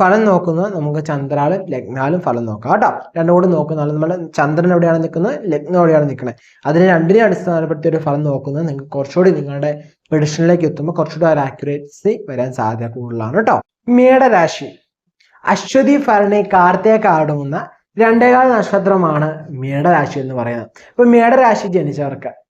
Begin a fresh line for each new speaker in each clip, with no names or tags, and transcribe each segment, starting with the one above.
ഫലം നോക്കുന്നത് നമുക്ക് ചന്ദ്രാലും ലഗ്നാലും ഫലം നോക്കാം. കേട്ടോ. രണ്ടും കൂടി നോക്കുന്നതാണ് നമ്മൾ ചന്ദ്രൻ എവിടെയാണ് നിൽക്കുന്നത്? ലഗ്നം എവിടെയാണ് നിൽക്കുന്നത്? അതിനെ രണ്ടിനെ അടിസ്ഥാനപ്പെടുത്തി ഒരു ഫലം നോക്കുന്നത് നിങ്ങൾക്ക് കുറച്ചുകൂടി നിങ്ങളുടെ പ്രഡിഷനിലേക്ക് എത്തുമ്പോൾ കുറച്ചുകൂടി ഒരു ആക്യുറേറ്റ്സി വരാൻ സാധ്യത കൂടുതലാണ് കേട്ടോ. മേടരാശി. അശ്വതി ഭരണി കാർത്തിക അടങ്ങുന്ന രണ്ടേകാൽ നക്ഷത്രമാണ് മേടരാശി എന്ന് പറയുന്നത്. അപ്പൊ മേടരാശി ജനിച്ചവർക്ക്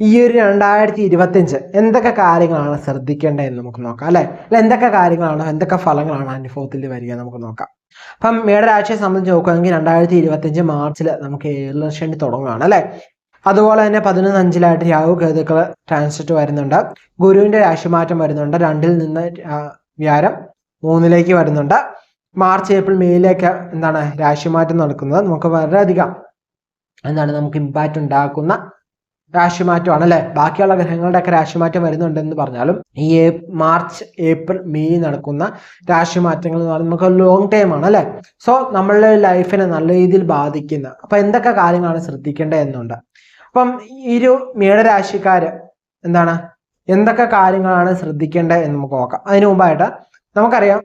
ഈ ഒരു രണ്ടായിരത്തി ഇരുപത്തിയഞ്ച് എന്തൊക്കെ കാര്യങ്ങളാണ് ശ്രദ്ധിക്കേണ്ടതെന്ന് നമുക്ക് നോക്കാം അല്ലെ? അല്ല എന്തൊക്കെ കാര്യങ്ങളാണ് എന്തൊക്കെ ഫലങ്ങളാണ് അനുഭവത്തിൽ വരിക നമുക്ക് നോക്കാം. അപ്പം മേടരാശിയെ സംബന്ധിച്ച് നോക്കുകയാണെങ്കിൽ രണ്ടായിരത്തി ഇരുപത്തിയഞ്ച് മാർച്ചിൽ നമുക്ക് ഏഴ് തുടങ്ങുകയാണ് അല്ലെ? അതുപോലെ തന്നെ പതിനൊന്ന് അഞ്ചിലായിട്ട് രാഹു കേതുക്കൾ ട്രാൻസിറ്റ് വരുന്നുണ്ട് ഗുരുവിന്റെ രാശിമാറ്റം വരുന്നുണ്ട് രണ്ടിൽ നിന്ന് വ്യാരം മൂന്നിലേക്ക് വരുന്നുണ്ട്. മാർച്ച് ഏപ്രിൽ മെയ്യിലേക്ക് എന്താണ് രാശിമാറ്റം നടക്കുന്നത്? നമുക്ക് വളരെയധികം എന്താണ് നമുക്ക് ഇമ്പാക്റ്റ് ഉണ്ടാക്കുന്ന രാശിമാറ്റമാണ് അല്ലെ? ബാക്കിയുള്ള ഗ്രഹങ്ങളുടെയൊക്കെ രാശിമാറ്റം വരുന്നുണ്ടെന്ന് പറഞ്ഞാലും ഈ മാർച്ച് ഏപ്രിൽ മെയ് നടക്കുന്ന രാശിമാറ്റങ്ങൾ എന്ന് പറയുന്നത് നമുക്ക് ലോങ് ടൈം ആണ് അല്ലെ? സോ നമ്മളുടെ ലൈഫിനെ നല്ല രീതിയിൽ ബാധിക്കുന്ന അപ്പൊ എന്തൊക്കെ കാര്യങ്ങളാണ് ശ്രദ്ധിക്കേണ്ടത് എന്നുണ്ട്? അപ്പം ഈ ഒരു മേടരാശിക്കാര് എന്താണ്? എന്തൊക്കെ കാര്യങ്ങളാണ് ശ്രദ്ധിക്കേണ്ടത് എന്ന് നമുക്ക് നോക്കാം. അതിനു മുമ്പായിട്ട് നമുക്കറിയാം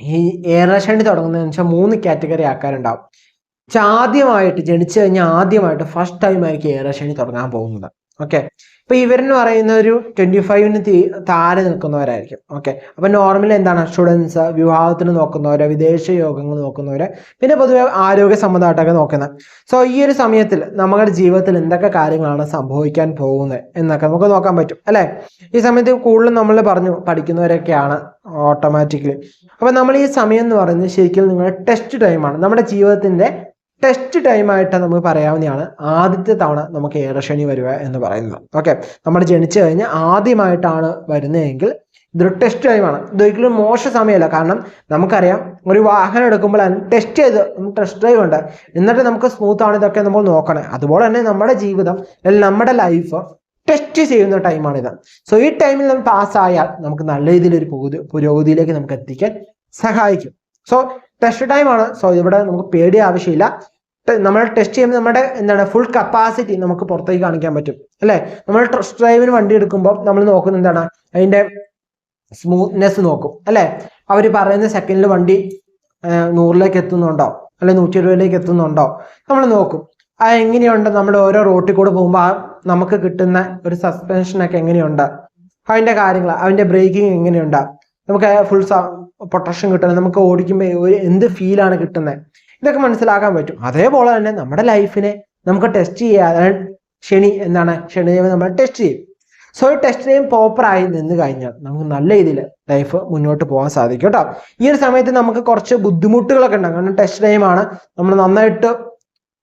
ഈ ഏറശണി തുടങ്ങുന്നതെന്ന് വെച്ചാൽ മൂന്ന് കാറ്റഗറി ആൾക്കാരുണ്ടാവും. പക്ഷെ ആദ്യമായിട്ട് ജനിച്ചു കഴിഞ്ഞാൽ ആദ്യമായിട്ട് ഫസ്റ്റ് ടൈം ആയിരിക്കും ഏറശണി തുടങ്ങാൻ പോകുന്നത്. ഓക്കെ ഇപ്പൊ ഇവരെന്ന് പറയുന്ന ഒരു ട്വന്റി ഫൈവിന് താഴെ നിൽക്കുന്നവരായിരിക്കും. ഓക്കെ അപ്പൊ നോർമലി എന്താണ്? സ്റ്റുഡൻസ് വിവാഹത്തിന് നോക്കുന്നവര് വിദേശ യോഗങ്ങൾ നോക്കുന്നവര് പിന്നെ പൊതുവെ ആരോഗ്യ സംബന്ധമായിട്ടൊക്കെ നോക്കുന്നത്. സോ ഈ ഒരു സമയത്തിൽ നമ്മുടെ ജീവിതത്തിൽ എന്തൊക്കെ കാര്യങ്ങളാണ് സംഭവിക്കാൻ പോകുന്നത് എന്നൊക്കെ നമുക്ക് നോക്കാൻ പറ്റും. അല്ലെ? ഈ സമയത്ത് കൂടുതലും നമ്മൾ പറഞ്ഞു പഠിക്കുന്നവരൊക്കെയാണ് ഓട്ടോമാറ്റിക്കലി അപ്പൊ നമ്മൾ ഈ സമയം എന്ന് പറയുന്നത് ശരിക്കും നിങ്ങളുടെ ടെസ്റ്റ് ടൈമാണ് നമ്മുടെ ജീവിതത്തിന്റെ ടെസ്റ്റ് ടൈമായിട്ട് നമുക്ക് പറയാവുന്നതാണ് ആദ്യത്തെ തവണ നമുക്ക് ഏറശനി വരിക എന്ന് പറയുന്നത്. ഓക്കെ നമ്മൾ ജനിച്ചു കഴിഞ്ഞ് ആദ്യമായിട്ടാണ് വരുന്നതെങ്കിൽ ഇതൊരു ടെസ്റ്റ് ടൈമാണ് ഇതൊരിക്കലും മോശ സമയമല്ല. കാരണം നമുക്കറിയാം ഒരു വാഹനം എടുക്കുമ്പോൾ ടെസ്റ്റ് ചെയ്ത് ടെസ്റ്റ് ഡ്രൈവ് ഉണ്ട്. എന്നിട്ട് നമുക്ക് സ്മൂത്ത് ആണ് ഇതൊക്കെ നമ്മൾ നോക്കണേ. അതുപോലെ തന്നെ നമ്മുടെ ജീവിതം അല്ലെങ്കിൽ നമ്മുടെ ലൈഫ് ടെസ്റ്റ് ചെയ്യുന്ന ടൈമാണിത് സോ ഈ ടൈമിൽ നമ്മൾ പാസ്സായാൽ നമുക്ക് നല്ല രീതിയിൽ ഒരു പുരോഗതിയിലേക്ക് നമുക്ക് എത്തിക്കാൻ സഹായിക്കും. സോ ടെസ്റ്റ് ടൈം ആണ്. സോ ഇവിടെ നമുക്ക് പേടി ആവശ്യമില്ല. നമ്മൾ ടെസ്റ്റ് ചെയ്യുമ്പോൾ നമ്മുടെ എന്താണ് ഫുൾ കപ്പാസിറ്റി നമുക്ക് പുറത്തേക്ക് കാണിക്കാൻ പറ്റും. അല്ലേ? നമ്മൾ ടെസ്റ്റ് ഡ്രൈവിന് വണ്ടി എടുക്കുമ്പോൾ നമ്മൾ നോക്കുന്ന എന്താണ് അതിന്റെ സ്മൂത്ത്നെസ് നോക്കും. അല്ലേ? അവർ പറയുന്ന സെക്കൻഡിൽ വണ്ടി നൂറിലേക്ക് എത്തുന്നുണ്ടോ? അല്ലെ നൂറ്റി ഇരുപതിലേക്ക് എത്തുന്നുണ്ടോ? നമ്മൾ നോക്കും. ആ എങ്ങനെയുണ്ട്? നമ്മുടെ ഓരോ റോട്ടിൽ കൂടെ പോകുമ്പോൾ നമുക്ക് കിട്ടുന്ന ഒരു സസ്പെൻഷനൊക്കെ എങ്ങനെയുണ്ട്? അതിന്റെ കാര്യങ്ങൾ അതിന്റെ ബ്രേക്കിംഗ് എങ്ങനെയുണ്ട്? നമുക്ക് ഫുൾ പ്രൊട്ടക്ഷൻ കിട്ടുന്നത് നമുക്ക് ഓടിക്കുമ്പോൾ എന്ത് ഫീലാണ് കിട്ടുന്നത് ഇതൊക്കെ മനസ്സിലാക്കാൻ പറ്റും. അതേപോലെ തന്നെ നമ്മുടെ ലൈഫിനെ നമുക്ക് ടെസ്റ്റ് ചെയ്യാതെ ശനി എന്താണ്? ശനി നമ്മൾ ടെസ്റ്റ് ചെയ്യും. സോ ഈ ടെസ്റ്റ് ടൈം പ്രോപ്പറായി നിന്ന് കഴിഞ്ഞാൽ നമുക്ക് നല്ല രീതിയിൽ ലൈഫ് മുന്നോട്ട് പോകാൻ സാധിക്കും കേട്ടോ. ഈ ഒരു സമയത്ത് നമുക്ക് കുറച്ച് ബുദ്ധിമുട്ടുകളൊക്കെ ഉണ്ടാകും. കാരണം ടെസ്റ്റ് ടൈമാണ് നമ്മൾ നന്നായിട്ട്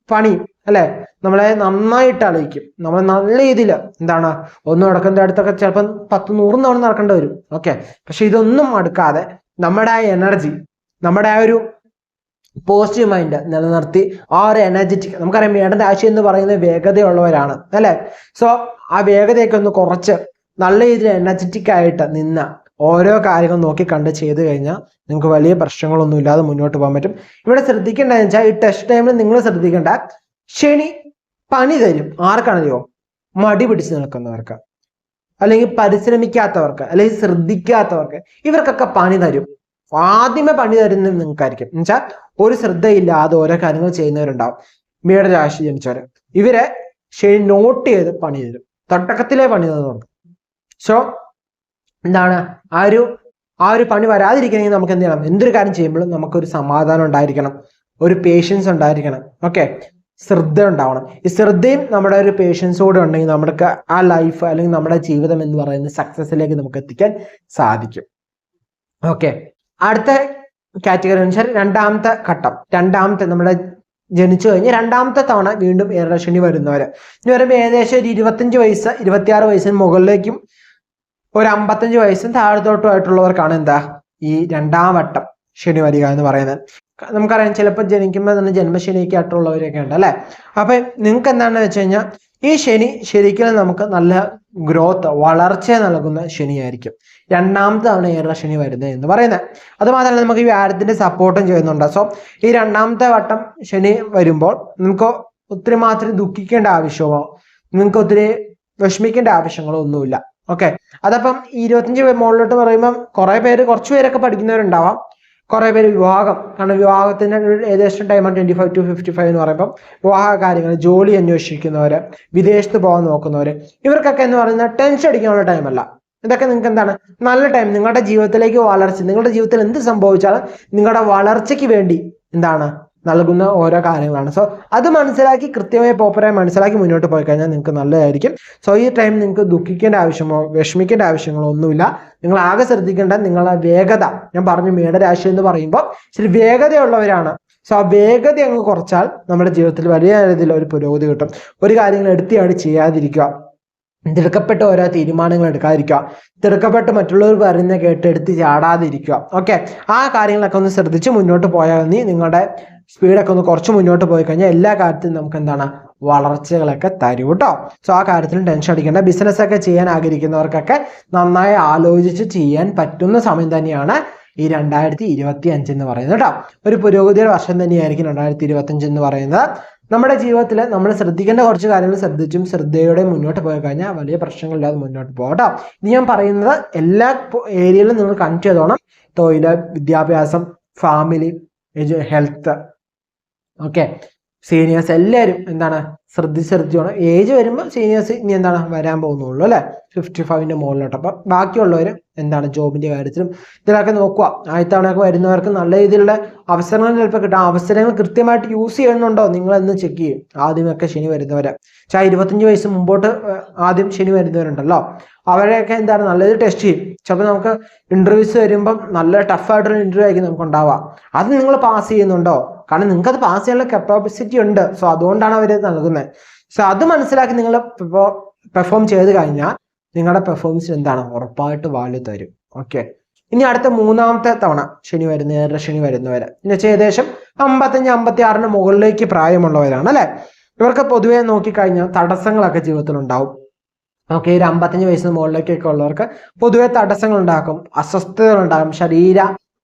പണി അല്ലെ? നമ്മളെ നന്നായിട്ട് അളിയിക്കും നമ്മൾ നല്ല രീതിയിൽ എന്താണ്? ഒന്നും നടക്കുന്ന അടുത്തൊക്കെ ചിലപ്പം പത്ത് നൂറും തവണ നടക്കേണ്ടി വരും. ഓക്കെ പക്ഷെ ഇതൊന്നും അടുക്കാതെ നമ്മുടെ ആ എനർജി നമ്മുടെ ആ ഒരു പോസിറ്റീവ് മൈൻഡ് നിലനിർത്തി ആ ഒരു എനർജറ്റിക് നമുക്കറിയാം വേണ്ടത് ആശയം എന്ന് പറയുന്നത് വേഗതയുള്ളവരാണ് അല്ലേ? സോ ആ വേഗതയൊക്കെ ഒന്ന് കുറച്ച് നല്ല രീതിയിൽ എനർജറ്റിക് ആയിട്ട് നിന്ന ഓരോ കാര്യങ്ങൾ നോക്കി കണ്ട് ചെയ്ത് കഴിഞ്ഞാൽ നിങ്ങൾക്ക് വലിയ പ്രശ്നങ്ങളൊന്നും ഇല്ലാതെ മുന്നോട്ട് പോകാൻ പറ്റും. ഇവിടെ ശ്രദ്ധിക്കേണ്ടതെന്ന് വെച്ചാൽ ഈ ടെസ്റ്റ് ടൈമിൽ നിങ്ങൾ ശ്രദ്ധിക്കേണ്ട ശനി പണി തരും. ആർക്കാണല്ലോ മടി പിടിച്ച് നിൽക്കുന്നവർക്ക്. അല്ലെങ്കിൽ പരിശ്രമിക്കാത്തവർക്ക് അല്ലെങ്കിൽ ശ്രദ്ധിക്കാത്തവർക്ക് ഇവർക്കൊക്കെ പണി തരും. ആദ്യമേ പണി തരുന്നത് നിങ്ങൾക്കായിരിക്കും. എന്നുവെച്ചാൽ ഒരു ശ്രദ്ധയില്ലാതെ ഓരോ കാര്യങ്ങൾ ചെയ്യുന്നവരുണ്ടാവും. മീട രാശി ജനിച്ചവര് ഇവരെ ശരി നോട്ട് ചെയ്ത് പണി തരും. തട്ടക്കത്തിലെ പണി തന്നുണ്ട് സോ എന്താണ്? ആ ഒരു ആ ഒരു പണി വരാതിരിക്കണമെങ്കിൽ നമുക്ക് എന്ത് ചെയ്യണം? എന്തൊരു കാര്യം ചെയ്യുമ്പോഴും നമുക്കൊരു സമാധാനം ഉണ്ടായിരിക്കണം. ഒരു പേഷ്യൻസ് ഉണ്ടായിരിക്കണം. ഓക്കെ ശ്രദ്ധ ഉണ്ടാവണം. ഈ ശ്രദ്ധയും നമ്മുടെ ഒരു പേഷ്യൻസോടെ ഉണ്ടെങ്കിൽ നമുക്ക് ആ ലൈഫ് അല്ലെങ്കിൽ നമ്മുടെ ജീവിതം എന്ന് പറയുന്ന സക്സസിലേക്ക് നമുക്ക് എത്തിക്കാൻ സാധിക്കും. ഓക്കെ അടുത്ത കാറ്റഗറി വെച്ചാൽ രണ്ടാമത്തെ ഘട്ടം. രണ്ടാമത്തെ നമ്മുടെ ജനിച്ചു കഴിഞ്ഞ് രണ്ടാമത്തെ തവണ വീണ്ടും ഏറശനി വരുന്നവർ ഇനി വരുമ്പോൾ ഏകദേശം ഒരു ഇരുപത്തഞ്ച് വയസ്സ് ഇരുപത്തിയാറ് വയസ്സിന് മുകളിലേക്കും ഒരു അമ്പത്തഞ്ച് വയസ്സും താഴത്തോട്ടുമായിട്ടുള്ളവർക്കാണ് എന്താ? ഈ രണ്ടാം വട്ടം ശനി വരിക എന്ന് പറയുന്നത്. നമുക്കറിയാം ചിലപ്പോൾ ജനിക്കുമ്പോൾ തന്നെ ജന്മശനിയൊക്കെ ആയിട്ടുള്ളവരൊക്കെ ഉണ്ട് അല്ലേ? അപ്പൊ നിങ്ങൾക്ക് എന്താണെന്ന് വെച്ച് കഴിഞ്ഞാൽ ഈ ശനി ശരിക്കും നമുക്ക് നല്ല ഗ്രോത്ത് വളർച്ച നൽകുന്ന ശനിയായിരിക്കും. രണ്ടാമത്തെ തവണ ഏറെ ശനി വരുന്നത് എന്ന് പറയുന്നത് അത് മാത്രമല്ല നമുക്ക് ഈ വ്യാഴത്തിന്റെ സപ്പോർട്ടും ചെയ്യുന്നുണ്ട്. സോ ഈ രണ്ടാമത്തെ വട്ടം ശനി വരുമ്പോൾ നമുക്ക് ഒത്തിരി മാത്രം ദുഃഖിക്കേണ്ട ആവശ്യമോ നിങ്ങൾക്ക് ഒത്തിരി വിഷമിക്കേണ്ട ആവശ്യങ്ങളോ ഒന്നുമില്ല. ഓക്കെ അതപ്പം ഇരുപത്തഞ്ച് മുകളിലോട്ട് പറയുമ്പം കുറേ പേര് കുറച്ച് പേരൊക്കെ പഠിക്കുന്നവരുണ്ടാവാം. കുറെ പേര് വിവാഹം. കാരണം വിവാഹത്തിന് ഒരു ഏകദേശം ടൈമാണ് twenty five to fifty five എന്ന് പറയുമ്പോൾ വിവാഹ കാര്യങ്ങൾ ജോലി അന്വേഷിക്കുന്നവർ വിദേശത്ത് പോകാൻ നോക്കുന്നവർ ഇവർക്കൊക്കെ എന്ന് പറയുന്നത് ടെൻഷൻ അടിക്കാനുള്ള ടൈമല്ല ഇതൊക്കെ നിങ്ങൾക്ക് എന്താണ്? നല്ല ടൈം നിങ്ങളുടെ ജീവിതത്തിലേക്ക് വളർച്ച. നിങ്ങളുടെ ജീവിതത്തിൽ എന്ത് സംഭവിച്ചാലും നിങ്ങളുടെ വളർച്ചയ്ക്ക് വേണ്ടി എന്താണ്? നൽകുന്ന ഓരോ കാര്യങ്ങളാണ്. സോ അത് മനസ്സിലാക്കി കൃത്യമായി പോപ്പറായി മനസ്സിലാക്കി മുന്നോട്ട് പോയി കഴിഞ്ഞാൽ നിങ്ങൾക്ക് നല്ലതായിരിക്കും. സോ ഈ ടൈം നിങ്ങൾക്ക് ദുഃഖിക്കേണ്ട ആവശ്യമോ വിഷമിക്കേണ്ട ആവശ്യങ്ങളോ ഒന്നുമില്ല. നിങ്ങൾ ആകെ ശ്രദ്ധിക്കേണ്ട നിങ്ങളെ വേഗത. ഞാൻ പറഞ്ഞു മേടരാശി എന്ന് പറയുമ്പോൾ ഇച്ചിരി വേഗതയുള്ളവരാണ്. സോ ആ വേഗത അങ്ങ് കുറച്ചാൽ നമ്മുടെ ജീവിതത്തിൽ വലിയ രീതിയിൽ ഒരു പുരോഗതി കിട്ടും. ഒരു കാര്യങ്ങൾ എടുത്തിയാണ് ചെയ്യാതിരിക്കുക. തിടുക്കപ്പെട്ട ഓരോ തീരുമാനങ്ങൾ എടുക്കാതിരിക്കുക. തിടുക്കപ്പെട്ട് മറ്റുള്ളവർ പറയുന്ന കേട്ട് എടുത്ത് ചാടാതിരിക്കുക. ഓക്കെ ആ കാര്യങ്ങളൊക്കെ ഒന്ന് ശ്രദ്ധിച്ച് മുന്നോട്ട് പോയാൽ നീ നിങ്ങളുടെ സ്പീഡൊക്കെ ഒന്ന് കുറച്ച് മുന്നോട്ട് പോയി കഴിഞ്ഞാൽ എല്ലാ കാര്യത്തിലും നമുക്ക് എന്താണ് വളർച്ചകളൊക്കെ തരും കേട്ടോ സോ ആ കാര്യത്തിലും ടെൻഷൻ അടിക്കേണ്ട. ബിസിനസ് ഒക്കെ ചെയ്യാൻ ആഗ്രഹിക്കുന്നവർക്കൊക്കെ നന്നായി ആലോചിച്ച് ചെയ്യാൻ പറ്റുന്ന സമയം തന്നെയാണ് ഈ രണ്ടായിരത്തി ഇരുപത്തി അഞ്ച് എന്ന് പറയുന്നത് കേട്ടോ ഒരു പുരോഗതിയുടെ വർഷം തന്നെയായിരിക്കും രണ്ടായിരത്തി ഇരുപത്തി അഞ്ച് എന്ന് പറയുന്നത്. നമ്മുടെ ജീവിതത്തിൽ നമ്മൾ ശ്രദ്ധിക്കേണ്ട കുറച്ച് കാര്യങ്ങൾ ശ്രദ്ധിച്ചും ശ്രദ്ധയോടെ മുന്നോട്ട് പോയി കഴിഞ്ഞാൽ വലിയ പ്രശ്നങ്ങളില്ലാതെ മുന്നോട്ട് പോകാം കേട്ടോ ഞാൻ പറയുന്നത് എല്ലാ ഏരിയയിലും നിങ്ങൾ കണക്ട് ചെയ്തോണം. തൊഴിൽ വിദ്യാഭ്യാസം ഫാമിലി ഹെൽത്ത് ഓക്കെ സീനിയേഴ്സ് എല്ലാവരും എന്താണ്? ശ്രദ്ധിച്ച് ശ്രദ്ധിച്ച് വേണം ഏജ് വരുമ്പോൾ സീനിയേഴ്സ് ഇനി എന്താണ് വരാൻ പോകുന്നുള്ളൂ അല്ലേ? ഫിഫ്റ്റി ഫൈവിന്റെ മുകളിലോട്ട്. അപ്പം ബാക്കിയുള്ളവർ എന്താണ് ജോബിന്റെ കാര്യത്തിലും ഇതിലൊക്കെ നോക്കുക. ആദ്യത്തെ തവണയൊക്കെ വരുന്നവർക്ക് നല്ല രീതിയിലുള്ള അവസരങ്ങൾ ചിലപ്പോൾ കിട്ടാം. അവസരങ്ങൾ കൃത്യമായിട്ട് യൂസ് ചെയ്യുന്നുണ്ടോ? നിങ്ങൾ എന്ന് ചെക്ക് ചെയ്യും. ആദ്യമൊക്കെ ശനി വരുന്നവരെ. ചാ ഇരുപത്തഞ്ച് വയസ്സ് മുമ്പോട്ട് ആദ്യം ശനി വരുന്നവരുണ്ടല്ലോ. അവരെയൊക്കെ എന്താണ് നല്ലത് ടെസ്റ്റ് ചെയ്യും. ചിലപ്പോൾ നമുക്ക് ഇന്റർവ്യൂസ് വരുമ്പം നല്ല ടഫായിട്ടുള്ള ഇന്റർവ്യൂ ആയിരിക്കും നമുക്ക് ഉണ്ടാവാം അത് നിങ്ങൾ പാസ് ചെയ്യുന്നുണ്ടോ? കാരണം നിങ്ങൾക്ക് അത് പാസ് ചെയ്യാനുള്ള കപ്പാസിറ്റി ഉണ്ട്. സോ അതുകൊണ്ടാണ് അവർ നൽകുന്നത് സോ അത് മനസ്സിലാക്കി നിങ്ങൾ പെർഫോം ചെയ്ത് കഴിഞ്ഞാൽ നിങ്ങളുടെ പെർഫോമൻസ് എന്താണ്? ഉറപ്പായിട്ട് വാല്യൂ തരും. ഓക്കെ ഇനി അടുത്ത മൂന്നാമത്തെ തവണ ശനി വരുന്ന ഏഴര ശനി വരുന്നവര്. എന്ന് വെച്ചാൽ ഏകദേശം അമ്പത്തഞ്ച് അമ്പത്തി ആറിന് മുകളിലേക്ക് പ്രായമുള്ളവരാണ് അല്ലെ? ഇവർക്ക് പൊതുവെ നോക്കിക്കഴിഞ്ഞാൽ തടസ്സങ്ങളൊക്കെ ജീവിതത്തിൽ ഉണ്ടാവും. ഓക്കെ ഒരു അമ്പത്തഞ്ച് വയസ്സിന് മുകളിലേക്കൊക്കെ ഉള്ളവർക്ക് പൊതുവെ തടസ്സങ്ങൾ ഉണ്ടാക്കും. അസ്വസ്ഥതകൾ ഉണ്ടാകും. ശരീര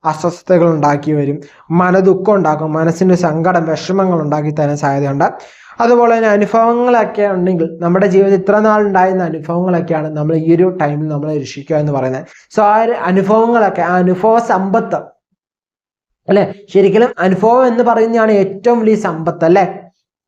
അസ്വസ്ഥതകൾ ഉണ്ടാക്കി വരും. മനദുഃഖം ഉണ്ടാക്കും. മനസ്സിന്റെ സങ്കടം വിഷമങ്ങൾ ഉണ്ടാക്കി തരാൻ സാധ്യതയുണ്ട്. അതുപോലെ തന്നെ അനുഭവങ്ങളൊക്കെ ഉണ്ടെങ്കിൽ നമ്മുടെ ജീവിതത്തിൽ ഇത്ര നാൾ ഉണ്ടായിരുന്ന അനുഭവങ്ങളൊക്കെയാണ് നമ്മൾ ഈ ഒരു ടൈമിൽ നമ്മൾ രക്ഷിക്കുക എന്ന് പറയുന്നത്. സോ ആ അനുഭവങ്ങളൊക്കെ ആ അനുഭവ സമ്പത്ത് അല്ലെ? ശരിക്കും അനുഭവം എന്ന് പറയുന്നതാണ് ഏറ്റവും വലിയ സമ്പത്ത് അല്ലെ?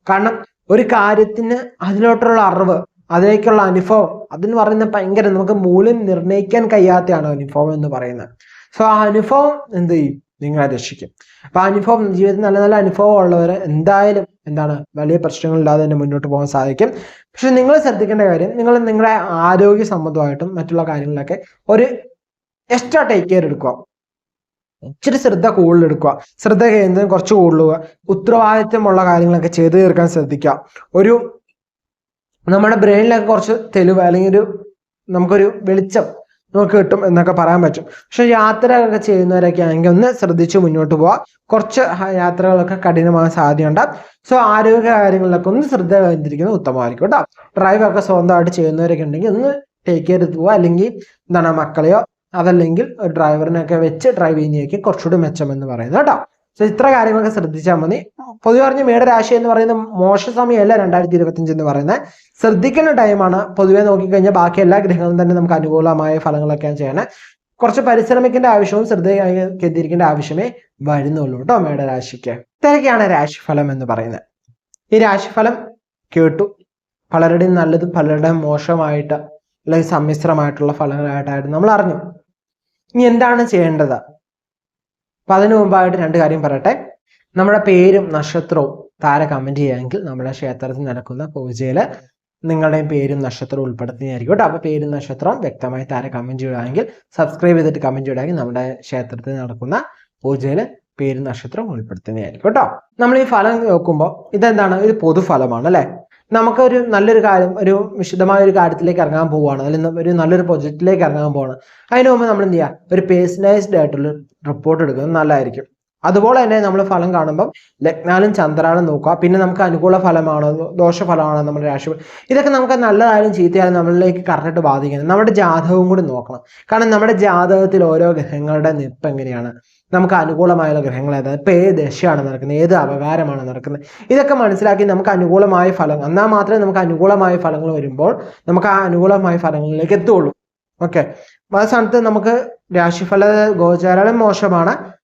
കാരണം ഒരു കാര്യത്തിന് അതിലോട്ടുള്ള അറിവ് അതിലേക്കുള്ള അനുഭവം അതെന്ന് പറയുന്ന ഭയങ്കര നമുക്ക് മൂല്യം നിർണയിക്കാൻ കഴിയാത്തതാണ് അനുഭവം എന്ന് പറയുന്നത്. സോ ആ അനുഭവം എന്ത് ചെയ്യും? നിങ്ങളെ രക്ഷിക്കും. അപ്പൊ അനുഭവം ജീവിതത്തിൽ നല്ല നല്ല അനുഭവം ഉള്ളവർ എന്തായാലും എന്താണ് വലിയ പ്രശ്നങ്ങളില്ലാതെ തന്നെ മുന്നോട്ട് പോകാൻ സാധിക്കും. പക്ഷെ നിങ്ങൾ ശ്രദ്ധിക്കേണ്ട കാര്യം നിങ്ങൾ നിങ്ങളുടെ ആരോഗ്യ സംബന്ധമായിട്ടും മറ്റുള്ള കാര്യങ്ങളിലൊക്കെ ഒരു എക്സ്ട്രാ ടേക്ക് കെയർ എടുക്കുക. ഇച്ചിരി ശ്രദ്ധ കൂടുതൽ എടുക്കുക. ശ്രദ്ധ കേന്ദ്രം കുറച്ച് കൂടുതലുക ഉത്തരവാദിത്വമുള്ള കാര്യങ്ങളൊക്കെ ചെയ്തു തീർക്കാൻ ശ്രദ്ധിക്കുക. ഒരു നമ്മുടെ ബ്രെയിനിലൊക്കെ കുറച്ച് തെളിവ് അല്ലെങ്കിൽ ഒരു നമുക്കൊരു വെളിച്ചം നമുക്ക് കിട്ടും എന്നൊക്കെ പറയാൻ പറ്റും. പക്ഷെ യാത്രകളൊക്കെ ചെയ്യുന്നവരൊക്കെ ആണെങ്കിൽ ഒന്ന് ശ്രദ്ധിച്ച് മുന്നോട്ട് പോവാം. കുറച്ച് യാത്രകളൊക്കെ കഠിനമാകാൻ സാധ്യതയുണ്ട്. സോ ആരോഗ്യ കാര്യങ്ങളിലൊക്കെ ഒന്ന് ശ്രദ്ധ കേന്ദ്രീകരിക്കുന്നത് ഉത്തമമായിരിക്കും കേട്ടോ. ഡ്രൈവ് ഒക്കെ സ്വന്തമായിട്ട് ചെയ്യുന്നവരൊക്കെ ഉണ്ടെങ്കിൽ ഒന്ന് ടേക്ക് ചെയ്ത് പോവുക അല്ലെങ്കിൽ എന്താണ് മക്കളെയോ അതല്ലെങ്കിൽ ഡ്രൈവറിനൊക്കെ വെച്ച് ഡ്രൈവ് ചെയ്യുന്നതായിരിക്കും കുറച്ചുകൂടി മെച്ചമെന്ന് പറയുന്നത് കേട്ടോ. സോ ഇത്ര കാര്യങ്ങളൊക്കെ ശ്രദ്ധിച്ചാൽ മതി. പൊതുവെ പറഞ്ഞ മേടരാശി എന്ന് പറയുന്ന മോശ സമയമല്ല രണ്ടായിരത്തി ഇരുപത്തിയഞ്ച് എന്ന് പറയുന്നത്. ശ്രദ്ധിക്കേണ്ട ടൈമാണ് പൊതുവെ നോക്കിക്കഴിഞ്ഞാൽ ബാക്കി എല്ലാ ഗ്രഹങ്ങളും തന്നെ നമുക്ക് അനുകൂലമായ ഫലങ്ങളൊക്കെയാണ് ചെയ്യണേ കുറച്ച് പരിശ്രമിക്കേണ്ട ആവശ്യവും ശ്രദ്ധ കേന്ദ്രീകരിക്കേണ്ട ആവശ്യമേ വരുന്നുള്ളൂ കേട്ടോ മേടരാശിക്ക്. ഇത്രയൊക്കെയാണ് രാശിഫലം എന്ന് പറയുന്നത്. ഈ രാശിഫലം കേട്ടു. പലരുടെയും നല്ലതും പലരുടെയും മോശമായിട്ട് അല്ലെങ്കിൽ സമ്മിശ്രമായിട്ടുള്ള ഫലങ്ങളായിട്ടായിരുന്നു നമ്മൾ അറിഞ്ഞു. ഇനി എന്താണ് ചെയ്യേണ്ടത്? അപ്പൊ അതിനു മുമ്പായിട്ട് രണ്ട് കാര്യം പറയട്ടെ. നമ്മുടെ പേരും നക്ഷത്രവും താര കമന്റ് ചെയ്യാമെങ്കിൽ നമ്മുടെ ക്ഷേത്രത്തിൽ നടക്കുന്ന പൂജയിൽ നിങ്ങളുടെയും പേരും നക്ഷത്രവും ഉൾപ്പെടുത്തുന്നതായിരിക്കും കേട്ടോ. അപ്പോൾ പേരും നക്ഷത്രവും വ്യക്തമായി താര കമന്റ് ചെയ്യുകയാണെങ്കിൽ സബ്സ്ക്രൈബ് ചെയ്തിട്ട് കമന്റ് ചെയ്യുകയാണെങ്കിൽ നമ്മുടെ ക്ഷേത്രത്തിൽ നടക്കുന്ന പൂജയിൽ പേരും നക്ഷത്രവും ഉൾപ്പെടുത്തുന്നതായിരിക്കും കേട്ടോ. നമ്മൾ ഈ ഫലം നോക്കുമ്പോൾ ഇതെന്താണ്? ഒരു പൊതുഫലമാണ് അല്ലേ? നമുക്കൊരു നല്ലൊരു കാര്യം ഒരു വിശദമായ ഒരു കാര്യത്തിലേക്ക് ഇറങ്ങാൻ പോവുകയാണ്. അല്ലെങ്കിൽ ഒരു നല്ലൊരു പ്രൊജക്റ്റിലേക്ക് ഇറങ്ങാൻ പോവാണ് അതിന് മുമ്പ് നമ്മൾ എന്ത് ചെയ്യുക? ഒരു പേഴ്സണലൈസ്ഡ് ആയിട്ടുള്ള റിപ്പോർട്ട് എടുക്കുന്നത് നല്ലതായിരിക്കും. അതുപോലെ തന്നെ നമ്മൾ ഫലം കാണുമ്പം ലഗ്നാലും ചന്ദ്രാലും നോക്കുക. പിന്നെ നമുക്ക് അനുകൂല ഫലമാണോ ദോഷഫലമാണോ നമ്മുടെ രാശി ഇതൊക്കെ നമുക്ക് നല്ലതായാലും ചീത്തയായാലും നമ്മളിലേക്ക് കറക്റ്റായിട്ട് ബാധിക്കുന്നത് നമ്മുടെ ജാതകവും കൂടി നോക്കണം. കാരണം നമ്മുടെ ജാതകത്തിൽ ഓരോ ഗ്രഹങ്ങളുടെ നിപ്പ് എങ്ങനെയാണ്? നമുക്ക് അനുകൂലമായുള്ള ഗ്രഹങ്ങൾ ഏതാണ് ഇപ്പൊ ഏത് ദശയാണ് നടക്കുന്നത്? ഏത് അപകാരമാണ് നടക്കുന്നത്? ഇതൊക്കെ മനസ്സിലാക്കി നമുക്ക് അനുകൂലമായ ഫലം എന്നാൽ മാത്രമേ നമുക്ക് അനുകൂലമായ ഫലങ്ങൾ വരുമ്പോൾ നമുക്ക് ആ അനുകൂലമായ ഫലങ്ങളിലേക്ക് എത്തുള്ളൂ. ഓക്കെ. അവസാനത്ത് നമുക്ക് രാശിഫല ഗോചാരം മോശമാണ്.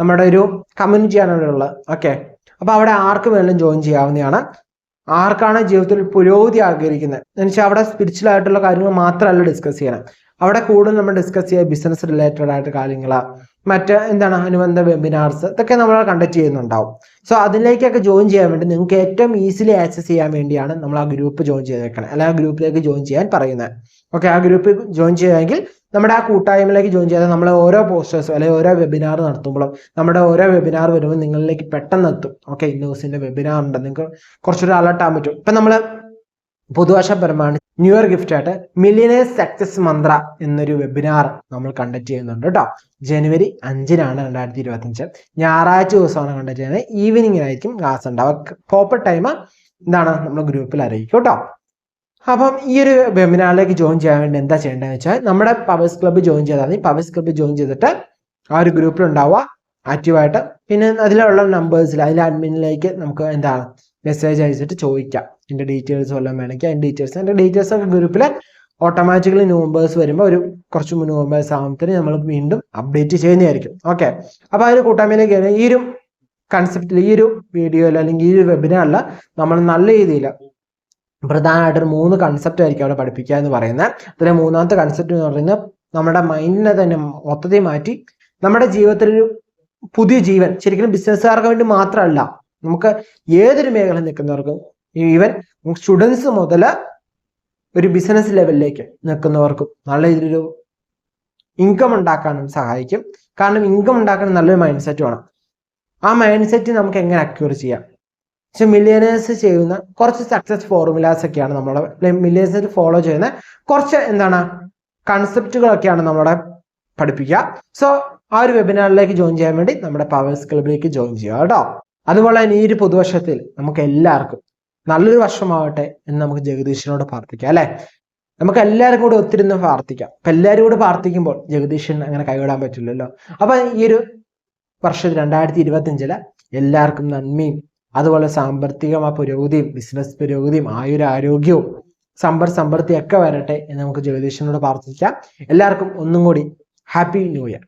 നമ്മുടെ ഒരു കമ്മ്യൂണിറ്റിയാണ് അവിടെ ഉള്ളത്. ഓക്കെ അപ്പൊ അവിടെ ആർക്ക് വേണമെങ്കിലും ജോയിൻ ചെയ്യാവുന്നതാണ്. ആർക്കാണ് ജീവിതത്തിൽ പുരോഗതി ആഗ്രഹിക്കുന്നത്? എന്നുവെച്ചാൽ അവിടെ സ്പിരിച്വൽ ആയിട്ടുള്ള കാര്യങ്ങൾ മാത്രമല്ല ഡിസ്കസ് ചെയ്യണം. അവിടെ കൂടുതൽ നമ്മൾ ഡിസ്കസ് ചെയ്യുക ബിസിനസ് റിലേറ്റഡ് ആയിട്ട് കാര്യങ്ങൾ മറ്റ് എന്താണ് അനുബന്ധ വെബിനാർസ് ഇതൊക്കെ നമ്മൾ കണ്ടക്ട് ചെയ്യുന്നുണ്ടാവും. സോ അതിലേക്കൊക്കെ ജോയിൻ ചെയ്യാൻ വേണ്ടി നിങ്ങൾക്ക് ഏറ്റവും ഈസിലി ആക്സസ് ചെയ്യാൻ വേണ്ടിയാണ് നമ്മൾ ആ ഗ്രൂപ്പ് ജോയിൻ ചെയ്ത് വെക്കണം അല്ലെങ്കിൽ ആ ഗ്രൂപ്പിലേക്ക് ജോയിൻ ചെയ്യാൻ പറയുന്നത്. ഓക്കെ ആ ഗ്രൂപ്പിൽ ജോയിൻ ചെയ്യുമെങ്കിൽ നമ്മുടെ ആ കൂട്ടായ്മയിലേക്ക് ജോയിൻ ചെയ്താൽ നമ്മൾ ഓരോ പോസ്റ്റേഴ്സും അല്ലെങ്കിൽ ഓരോ വെബിനാർ നടത്തുമ്പോഴും നമ്മുടെ ഓരോ വെബിനാർ വരുമ്പോൾ നിങ്ങളിലേക്ക് പെട്ടെന്ന് എത്തും. ഓക്കെ ഇന്നോസിന്റെ വെബിനാർ ഉണ്ട്. നിങ്ങൾക്ക് കുറച്ചൊരു അലർട്ട് ആകാൻ പറ്റും. ഇപ്പം നമ്മൾ പുതുവർഷപരമാണ് ന്യൂ ഇയർ ഗിഫ്റ്റ് ആയിട്ട് മില്ലിയനേഴ്സ് സക്സസ് മന്ത്ര എന്നൊരു വെബിനാർ നമ്മൾ കണ്ടക്ട് ചെയ്യുന്നുണ്ട് കേട്ടോ. ജനുവരി അഞ്ചിനാണ് രണ്ടായിരത്തി ഇരുപത്തി അഞ്ച് ഞായറാഴ്ച ദിവസമാണ് കണ്ടക്ട് ചെയ്യുന്നത്. ഈവനിങ്ങിനായിരിക്കും ക്ലാസ് ഉണ്ടാവുക പ്രോപ്പർ ടൈം എന്താണ് നമ്മൾ ഗ്രൂപ്പിൽ അറിയിക്കും കേട്ടോ. അപ്പം ഈ ഒരു വെബിനാറിലേക്ക് ജോയിൻ ചെയ്യാൻ വേണ്ടി എന്താ ചെയ്യേണ്ടതെന്ന് വെച്ചാൽ നമ്മുടെ പവേഴ്സ് ക്ലബ്ബ് ജോയിൻ ചെയ്താൽ മതി. പവേഴ്സ് ക്ലബ്ബ് ജോയിൻ ചെയ്തിട്ട് ആ ഒരു ഗ്രൂപ്പിൽ ഉണ്ടാവുക. ആക്റ്റീവായിട്ട് പിന്നെ അതിലുള്ള നമ്പേഴ്സിൽ അതിലെ അഡ്മിനിലേക്ക് നമുക്ക് എന്താണ് മെസ്സേജ് അയച്ചിട്ട് ചോദിക്കാം. എന്റെ ഡീറ്റെയിൽസ് വല്ലതും വേണമെങ്കിൽ അതിന്റെ ഡീറ്റെയിൽസ് എന്റെ ഡീറ്റെയിൽസ് ഒക്കെ ഗ്രൂപ്പിൽ ഓട്ടോമാറ്റിക്കലി നോമ്പേഴ്സ് വരുമ്പോൾ ഒരു കുറച്ച് നവംബേഴ്സ് ആകുമ്പോഴത്തേന് നമ്മൾ വീണ്ടും അപ്ഡേറ്റ് ചെയ്യുന്നതായിരിക്കും ഓക്കെ അപ്പോൾ ആ ഒരു കൂട്ടായ്മയിലേക്ക് ഈ ഒരു കൺസെപ്റ്റിൽ ഈ ഒരു വീഡിയോയിൽ അല്ലെങ്കിൽ ഈ ഒരു വെബിനാറിൽ നമ്മൾ നല്ല രീതിയിൽ പ്രധാനമായിട്ട് ഒരു മൂന്ന് കൺസെപ്റ്റ് ആയിരിക്കും അവിടെ പഠിപ്പിക്കുക എന്ന് പറയുന്നത്. അതിലെ മൂന്നാമത്തെ കൺസെപ്റ്റ് എന്ന് പറയുന്നത് നമ്മുടെ മൈൻഡിനെ തന്നെ മൊത്തത്തിൽ മാറ്റി നമ്മുടെ ജീവിതത്തിൽ ഒരു പുതിയ ജീവൻ ശരിക്കും ബിസിനസ്സുകാർക്ക് വേണ്ടി മാത്രമല്ല നമുക്ക് ഏതൊരു മേഖല നിൽക്കുന്നവർക്കും ഈവൻ സ്റ്റുഡൻസ് മുതൽ ഒരു ബിസിനസ് ലെവലിലേക്ക് നിൽക്കുന്നവർക്കും നല്ല രീതിയിലൊരു ഇൻകം ഉണ്ടാക്കാനും സഹായിക്കും. കാരണം ഇൻകം ഉണ്ടാക്കാൻ നല്ലൊരു മൈൻഡ് സെറ്റ് വേണം. ആ മൈൻഡ് സെറ്റ് നമുക്ക് എങ്ങനെ അക്യൂർ ചെയ്യാം? പക്ഷെ മില്ലിയനേഴ്സ് ചെയ്യുന്ന കുറച്ച് സക്സസ് ഫോർമുലാസ് ഒക്കെയാണ് നമ്മുടെ മില്ലിയനേഴ്സ് ഫോളോ ചെയ്യുന്ന കുറച്ച് എന്താണ് കൺസെപ്റ്റുകളൊക്കെയാണ് നമ്മുടെ പഠിപ്പിക്കുക. സോ ആ ഒരു വെബിനാറിലേക്ക് ജോയിൻ ചെയ്യാൻ വേണ്ടി നമ്മുടെ പവേഴ്സ് ക്ലബിലേക്ക് ജോയിൻ ചെയ്യുക കേട്ടോ. അതുപോലെ തന്നെ ഈ ഒരു പുതുവർഷത്തിൽ നമുക്ക് എല്ലാവർക്കും നല്ലൊരു വർഷമാവട്ടെ എന്ന് നമുക്ക് ജഗദീശനോട് പ്രാർത്ഥിക്കാം അല്ലെ? നമുക്ക് എല്ലാവരും കൂടെ ഒത്തിരുന്ന് പ്രാർത്ഥിക്കാം. അപ്പൊ എല്ലാവരും കൂടെ പ്രാർത്ഥിക്കുമ്പോൾ ജഗദീശൻ അങ്ങനെ കൈവിടാൻ പറ്റില്ലല്ലോ. അപ്പൊ ഈ ഒരു വർഷം രണ്ടായിരത്തി ഇരുപത്തി അഞ്ചിൽ എല്ലാവർക്കും നന്മയും അതുപോലെ സാമ്പത്തികമായ പുരോഗതിയും ബിസിനസ് പുരോഗതിയും ആയുര ആരോഗ്യവും സമ്പർ സമൃദ്ധിയൊക്കെ വരട്ടെ എന്ന് നമുക്ക് ജ്യോതിഷനോട് പ്രാർത്ഥിക്കാം. എല്ലാവർക്കും ഒന്നും കൂടി ഹാപ്പി ന്യൂ ഇയർ